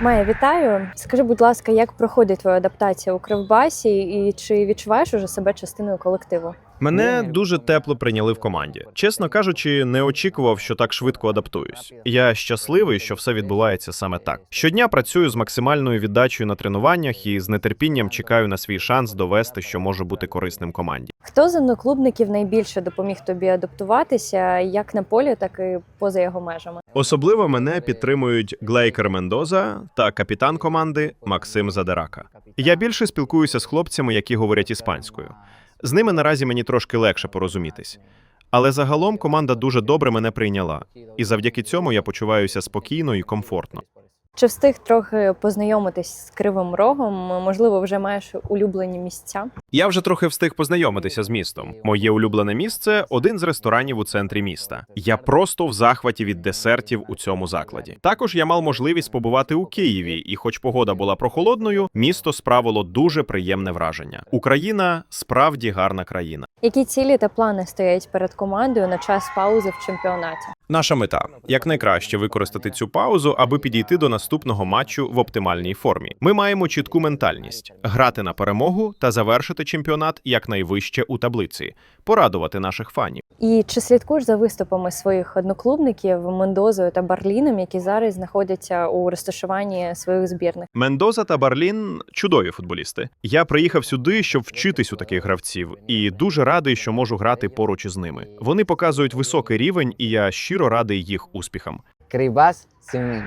Майя, вітаю. Скажи, будь ласка, як проходить твоя адаптація у Кривбасі, і чи відчуваєш уже себе частиною колективу? Мене дуже тепло прийняли в команді. Чесно кажучи, не очікував, що так швидко адаптуюсь. Я щасливий, що все відбувається саме так. Щодня працюю з максимальною віддачею на тренуваннях і з нетерпінням чекаю на свій шанс довести, що можу бути корисним команді. Хто з одноклубників найбільше допоміг тобі адаптуватися, як на полі, так і поза його межами? Особливо мене підтримують Глейкер Мендоза та капітан команди Максим Задерака. Я більше спілкуюся з хлопцями, які говорять іспанською. З ними наразі мені трошки легше порозумітись. Але загалом команда дуже добре мене прийняла, і завдяки цьому я почуваюся спокійно і комфортно. Чи встиг трохи познайомитись з кривим рогом? Можливо, вже маєш улюблені місця? Я вже трохи встиг познайомитися з містом. Моє улюблене місце один з ресторанів у центрі міста. Я просто в захваті від десертів у цьому закладі. Також я мав можливість побувати у Києві, і, хоч погода була прохолодною, місто справило дуже приємне враження. Україна справді гарна країна. Які цілі та плани стоять перед командою на час паузи в чемпіонаті? Наша мета якнайкраще використати цю паузу, аби підійти до наступного матчу в оптимальній формі. Ми маємо чітку ментальність грати на перемогу та завершити чемпіонат якнайвище у таблиці, порадувати наших фанів. І чи слідкуєш за виступами своїх одноклубників Мендозою та Барліном, які зараз знаходяться у розташуванні своїх збірних? Мендоза та Барлін чудові футболісти. Я приїхав сюди, щоб вчитись у таких гравців, і дуже радий, що можу грати поруч із ними. Вони показують високий рівень, і я щиро щиро радий їх успіхам. Кривбас Семен.